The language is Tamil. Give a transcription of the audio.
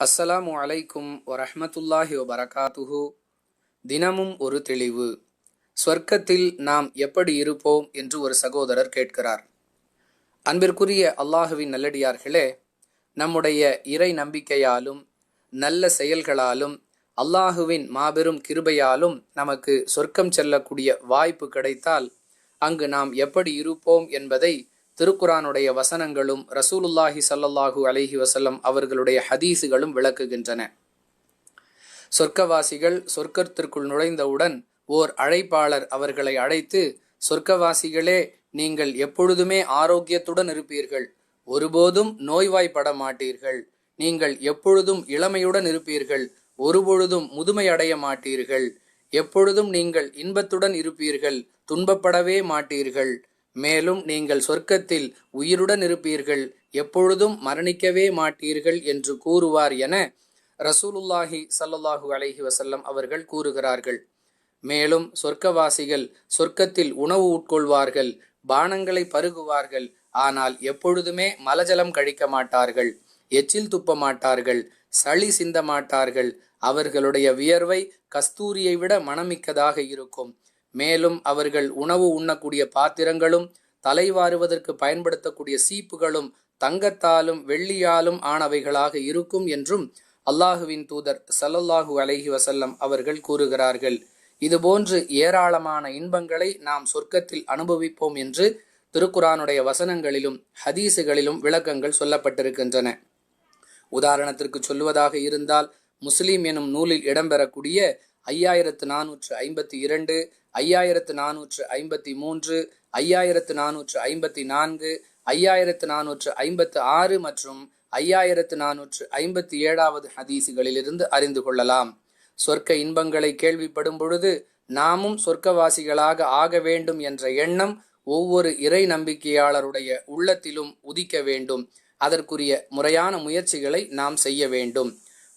அஸ்ஸலாமு அலைக்கும் வரஹமத்துல்லாஹி வபரகாத்துஹு. தினமும் ஒரு தெளிவு. சொர்க்கத்தில் நாம் எப்படி இருப்போம் என்று ஒரு சகோதரர் கேட்கிறார். அன்பிற்குரிய அல்லாஹுவின் நல்லடியார்களே நம்முடைய இறை நம்பிக்கையாலும் நல்ல செயல்களாலும் அல்லாஹுவின் மாபெரும் கிருபையாலும் நமக்கு சொர்க்கம் செல்லக்கூடிய வாய்ப்பு கிடைத்தால் அங்கு நாம் எப்படி இருப்போம் என்பதை திருக்குரானுடைய வசனங்களும் ரசூலுல்லாஹி சல்லல்லாஹூ அலஹி வசல்லம் அவர்களுடைய ஹதீஸுகளும் விளக்குகின்றன. சொர்க்கவாசிகள் சொர்க்கத்திற்குள் நுழைந்தவுடன் ஓர் அழைப்பாளர் அவர்களை அழைத்து சொர்க்கவாசிகளே நீங்கள் எப்பொழுதுமே ஆரோக்கியத்துடன் இருப்பீர்கள் ஒருபோதும் நோய்வாய்ப்பட மாட்டீர்கள் நீங்கள் எப்பொழுதும் இளமையுடன் இருப்பீர்கள் ஒருபொழுதும் முதுமையடைய மாட்டீர்கள் எப்பொழுதும் நீங்கள் இன்பத்துடன் இருப்பீர்கள் துன்பப்படவே மாட்டீர்கள் மேலும் நீங்கள் சொர்க்கத்தில் உயிருடன் இருப்பீர்கள் எப்பொழுதும் மரணிக்கவே மாட்டீர்கள் என்று கூறுவார் என ரசூலுல்லாஹி ஸல்லல்லாஹு அலஹி வசல்லம் அவர்கள் கூறுகிறார்கள். மேலும் சொர்க்கவாசிகள் சொர்க்கத்தில் உணவு உட்கொள்வார்கள் பானங்களை பருகுவார்கள் ஆனால் எப்பொழுதுமே மலஜலம் கழிக்க மாட்டார்கள் எச்சில் துப்ப மாட்டார்கள் சளி சிந்த மாட்டார்கள் அவர்களுடைய வியர்வை கஸ்தூரியை விட மனமிக்கதாக இருக்கும். மேலும் அவர்கள் உணவு உண்ணக்கூடிய பாத்திரங்களும் தலைவாருவதற்கு பயன்படுத்தக்கூடிய சீப்புகளும் தங்கத்தாலும் வெள்ளியாலும் ஆனவைகளாக இருக்கும் என்றும் அல்லாஹுவின் தூதர் சல்லல்லாஹு அலைஹி வசல்லம் அவர்கள் கூறுகிறார்கள். இதுபோன்று ஏராளமான இன்பங்களை நாம் சொர்க்கத்தில் அனுபவிப்போம் என்று திருக்குறானுடைய வசனங்களிலும் ஹதீஸுகளிலும் விளக்கங்கள் சொல்லப்பட்டிருக்கின்றன. உதாரணத்திற்கு சொல்லுவதாக இருந்தால் முஸ்லீம் எனும் நூலில் இடம்பெறக்கூடிய ஐயாயிரத்து நானூற்று ஐம்பத்தி இரண்டு ஐயாயிரத்து நானூற்று ஐம்பத்தி மூன்று ஐயாயிரத்து நானூற்று ஐம்பத்தி நான்கு ஐயாயிரத்து நானூற்று ஐம்பத்து ஆறு மற்றும் ஐயாயிரத்து நானூற்று ஐம்பத்தி ஏழாவது ஹதீசுகளிலிருந்து அறிந்து கொள்ளலாம். சொர்க்க இன்பங்களை கேள்விப்படும் பொழுது நாமும் சொர்க்கவாசிகளாக ஆக வேண்டும் என்ற எண்ணம் ஒவ்வொரு இறை நம்பிக்கையாளருடைய உள்ளத்திலும் உதிக்க வேண்டும். அதற்குரிய முறையான முயற்சிகளை நாம் செய்ய வேண்டும்.